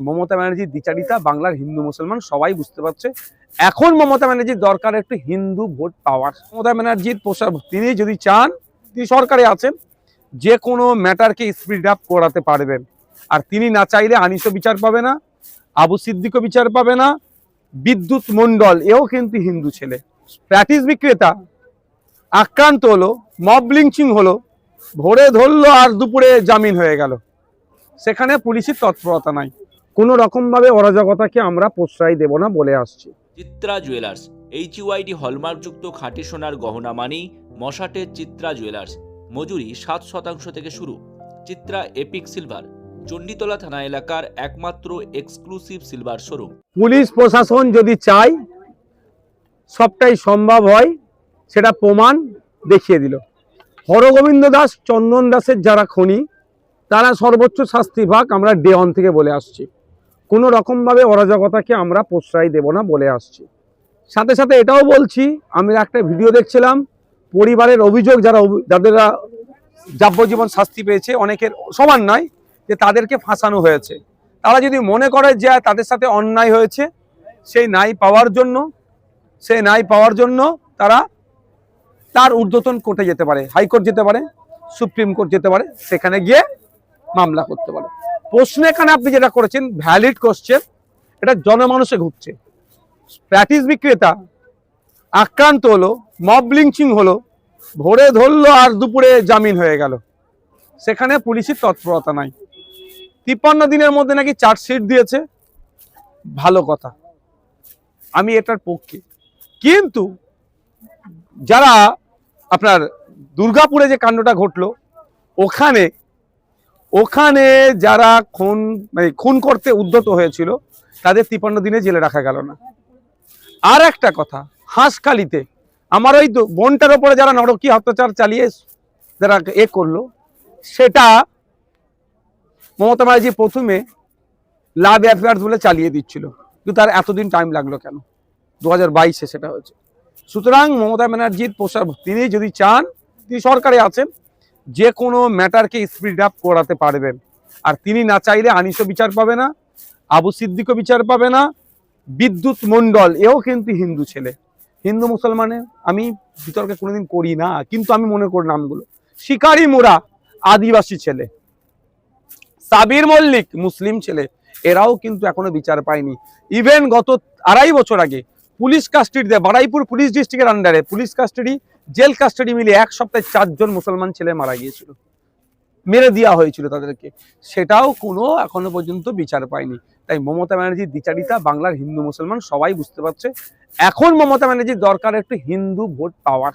মমতা ব্যানার্জির দ্বিচারিতা, বাংলার হিন্দু, মুসলমান, সবাই বুঝতে পারছে। এখন মমতা ব্যানার্জির দরকার একটু হিন্দু ভোট পাওয়ার। মমতা ব্যানার্জির পোষা তিনি যদি চান, তিনি সরকারে আছেন, যে কোনো ম্যাটারকে স্পিড আপ করাতে পারবেন। আর তিনি না চাইলে আনিসও বিচার পাবে না, আবু সিদ্দিকও বিচার পাবে না, বিদ্যুৎ মণ্ডল, এও কিন্তু হিন্দু ছেলে। প্র্যাটিস বিক্রেতা, আক্রান্ত হলো, মব লিঞ্চিং হলো, ভোরে ধরলো আর দুপুরে জামিন হয়ে গেল। সেখানে পুলিশের তৎপরতা নাই। কোনো রকমভাবে অরাজকতাকে আমরা প্রশ্রয় দেব না বলে আসছি। চিত্রা জুয়েলার্স এইচ ইউআইডি হলমার্কযুক্ত খাঁটি সোনার গহনা মানেই মশাটের চিত্রা জুয়েলার্স। মজুরি সাত শতাংশ থেকে শুরু। চিত্রা এপিক সিলভার চণ্ডীতলা থানা এলাকার একমাত্র এক্সক্লুসিভ সিলভার শোরুম পুলিশ প্রশাসন যদি চায় সবটাই সম্ভব হয় সেটা প্রমাণ দেখিয়ে দিল। হরগোবিন্দ দাস চন্দন দাসের যারা খনি তারা সর্বোচ্চ শাস্তি ভাগ আমরা ডে অন থেকে বলে আসছি। কোনো রকমভাবে অরাজকতাকে আমরা প্রশ্রয় দেব না বলে আসছি। সাথে সাথে এটাও বলছি, আমি একটা ভিডিও দেখছিলাম, পরিবারের অভিযোগ যারা অভি- যাদেরা যাবজ্জীবন শাস্তি পেয়েছে, অনেকের সমান নয় যে তাদেরকে ফাঁসানো হয়েছে। তারা যদি মনে করে যে তাদের সাথে অন্যায় হয়েছে, সেই নাই পাওয়ার জন্য, সেই নাই পাওয়ার জন্য তারা তার ঊর্ধ্বতন কোর্টে যেতে পারে, হাইকোর্ট যেতে পারে, সুপ্রিম কোর্ট যেতে পারে, সেখানে গিয়ে মামলা করতে পারে। প্রশ্ন এখানে আপনি যেটা করেছেন ভ্যালিড কোশ্চেন এটা জনমানুষে ঘুরছে। প্র্যাটিস বিক্রেতা আক্রান্ত হলো মব লিঞ্চিং হলো, ভোরে ধরলো আর দুপুরে জামিন হয়ে গেল। সেখানে পুলিশের তৎপরতা নাই। তিপ্পান্ন দিনের মধ্যে নাকি চার্জশিট দিয়েছে। ভালো কথা। আমি এটার পক্ষে। কিন্তু যারা আপনার দুর্গাপুরে যে কাণ্ডটা ঘটলো, ওখানে ওখানে যারা খুন মানে খুন করতে উদ্যত হয়েছিল, তাদের তিপ্পান্ন দিনে জেলে রাখা গেল না। আর একটা কথা, হাঁসখালিতে, আমার ওই বোনটার ওপরে যারা নরকীয় অত্যাচার চালিয়ে যারা এ করল, সেটা মমতা ব্যানার্জি প্রথমে লাভ অ্যাফেয়ার্স বলে চালিয়ে দিচ্ছিল। কিন্তু তার এতদিন টাইম লাগল কেন? দু হাজার সেটা হয়েছে। সুতরাং মমতা ব্যানার্জির পোষা তিনি যদি চান, তিনি সরকারে আছেন যে কোনো ম্যাটারকে স্পিড আপ করাতে পারবেন। আর তিনি না চাইলে আনিসও বিচার পাবে না, আবু সিদ্দিকও বিচার পাবে না, বিদ্যুৎ মণ্ডল, এও কিন্তু হিন্দু ছেলে। হিন্দু মুসলমানের, আমি বিতর্কে কোনোদিন করি না, কিন্তু আমি মনে করি নামগুলো। শিকারি মোরা, আদিবাসী ছেলে। সাবির মল্লিক, মুসলিম ছেলে। এরাও কিন্তু এখনও বিচার পায়নি। ইভেন গত আড়াই বছর আগে, পুলিশ কাস্টাডিতে বারাইপুর পুলিশ ডিস্ট্রিক্টের আন্ডারে পুলিশ কাস্টাডি জেল কাস্টাডি মিলে এক সপ্তাহে চারজন মুসলমান ছেলে মারা গিয়েছিল। মেরে দেওয়া হয়েছিল তাদেরকে। সেটাও কোনো এখনও পর্যন্ত বিচার পায়নি। তাই মমতা ব্যানার্জির বিচারিতা বাংলার হিন্দু মুসলমান, সবাই বুঝতে পারছে, এখন মমতা ব্যানার্জির দরকার একটু হিন্দু ভোট পাওয়ার।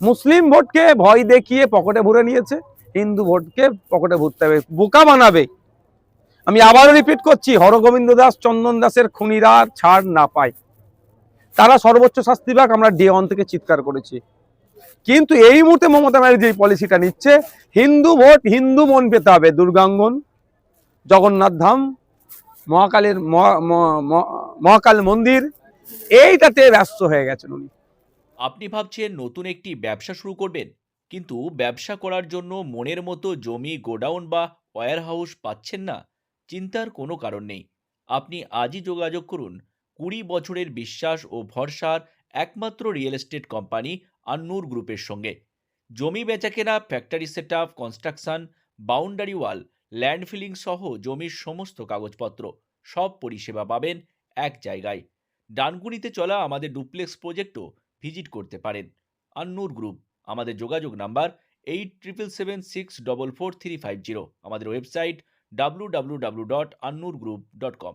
মুসলিম ভোটকে ভয় দেখিয়ে পকেটে ভরে নিয়েছে। হিন্দু ভোটকে পকেটে ভরতে হবে, বোকা বানাবে। আমি আবারও রিপিট করছি, হরগোবিন্দ দাস, চন্দন দাসের খুনিরা ছাড় না পায়। তারা সর্বোচ্চ শাস্তি পাক, আমরা ডে ওয়ান থেকে চিৎকার করেছি। কিন্তু এই মুহূর্তে মমতা ব্যানার্জি এই পলিসিটা নিচ্ছে। হিন্দু ভোট, হিন্দু মন পেতে হবে। দুর্গাঙ্গন, জগন্নাথ ধাম, মহাকালের মহাকাল মন্দির, এইটাতে ব্যস্ত হয়ে গেছেন উনি। আপনি ভাবছেন নতুন একটি ব্যবসা শুরু করবেন, কিন্তু ব্যবসা করার জন্য মনের মতো জমি, গোডাউন বা ওয়ার হাউস পাচ্ছেন না, চিন্তার কোনো কারণ নেই। আপনি আজই যোগাযোগ করুন কুড়ি বছরের বিশ্বাস ও ভরসার একমাত্র রিয়েল এস্টেট কোম্পানি আন্নুর গ্রুপের সঙ্গে। জমি বেচাকেনা factory set up construction boundary wall land filling সহ জমির সমস্ত কাগজপত্র সব পরিষেবা পাবেন এক জায়গায়। ডানকুনিতে চলা আমাদের ডুপ্লেক্স প্রজেক্টও ভিজিট করতে পারেন। আন্নুর গ্রুপ আমাদের যোগাযোগ number eight triple seven six double four three five zero আমাদের website W W W dot Annur group dot com